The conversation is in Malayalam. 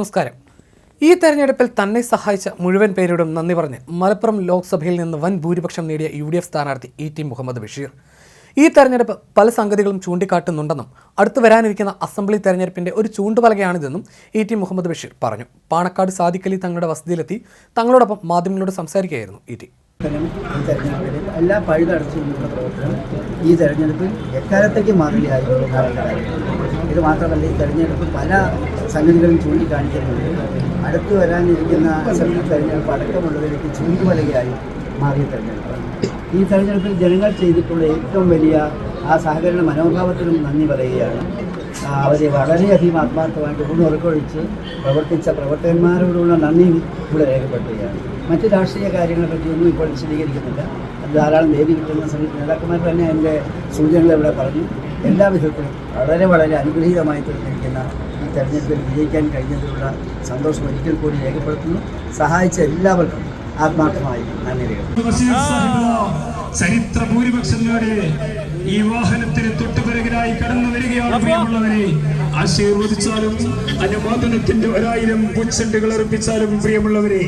നമസ്കാരം. ഈ തെരഞ്ഞെടുപ്പിൽ തന്നെ സഹായിച്ച മുഴുവൻ പേരോടും നന്ദി പറഞ്ഞ് മലപ്പുറം ലോക്സഭയിൽ നിന്ന് വൻ ഭൂരിപക്ഷം നേടിയ യു ഡി എഫ് സ്ഥാനാർത്ഥി ഇ ടി മുഹമ്മദ് ബഷീർ. ഈ തെരഞ്ഞെടുപ്പ് പല സംഗതികളും ചൂണ്ടിക്കാട്ടുന്നുണ്ടെന്നും അടുത്തു വരാനിരിക്കുന്ന അസംബ്ലി തെരഞ്ഞെടുപ്പിന്റെ ഒരു ചൂണ്ടുപലകയാണിതെന്നും ഇ ടി മുഹമ്മദ് ബഷീർ പറഞ്ഞു. പാണക്കാട് സാദിഖലി തങ്ങളുടെ വസതിയിലെത്തി തങ്ങളോടൊപ്പം മാധ്യമങ്ങളോട് സംസാരിക്കുകയായിരുന്നു ഇ ടി. എല്ലാ പഴുതടച്ചുകൊണ്ടുള്ള പ്രവർത്തനം ഈ തെരഞ്ഞെടുപ്പിൽ എക്കാലത്തേക്ക് മാതൃകയായിരുന്നു ഇത് മാത്രമല്ല ഈ തെരഞ്ഞെടുപ്പ് പല സംഗതികളും ചൂണ്ടിക്കാണിക്കുന്നുണ്ട്. അടുത്ത് വരാനിരിക്കുന്ന അസംബ്ലി തെരഞ്ഞെടുപ്പ് അടക്കമുള്ളതിലേക്ക് ചൂണ്ടുവലകയായി മാറിയ തെരഞ്ഞെടുപ്പാണ്. ഈ തെരഞ്ഞെടുപ്പിൽ ജനങ്ങൾ ചെയ്തിട്ടുള്ള ഏറ്റവും വലിയ ആ സഹകരണ മനോഭാവത്തിനും നന്ദി പറയുകയാണ്. അവരെ വളരെയധികം ആത്മാർത്ഥമായിട്ട് ഊണുറക്കൊഴിച്ച് പ്രവർത്തിച്ച പ്രവർത്തകന്മാരോടുള്ള നന്ദി ഇവിടെ രേഖപ്പെടുത്തുകയാണ്. മറ്റ് രാഷ്ട്രീയ കാര്യങ്ങളെ പറ്റിയൊന്നും ഇപ്പോൾ വിശദീകരിക്കുന്നില്ല. ധാരാളം വേദി കിട്ടുന്ന നേതാക്കന്മാർ തന്നെ എന്റെ സൂചനകൾ ഇവിടെ പറഞ്ഞു. എല്ലാ വിധത്തിലും വളരെ വളരെ അനുഗ്രഹീതമായി തീർന്നിരിക്കുന്ന ഈ തെരഞ്ഞെടുപ്പിൽ വിജയിക്കാൻ കഴിഞ്ഞതിലുള്ള സന്തോഷം ഒരിക്കൽ കൂടി രേഖപ്പെടുത്തുന്നു. സഹായിച്ച എല്ലാവർക്കും ആത്മാർത്ഥമായി നന്ദി ചരിത്ര ഭൂരിപക്ഷങ്ങളുടെ ഈ വാഹനത്തിന് തൊട്ടുപിറകിലായി കടന്നു വരികയാണ് പ്രിയമുള്ളവരെ. ആശീർവദിച്ചാലും അനുമോദനത്തിന്റെ ഒരായിരം പുച്ചണ്ടുകൾ അർപ്പിച്ചാലും പ്രിയമുള്ളവരെ.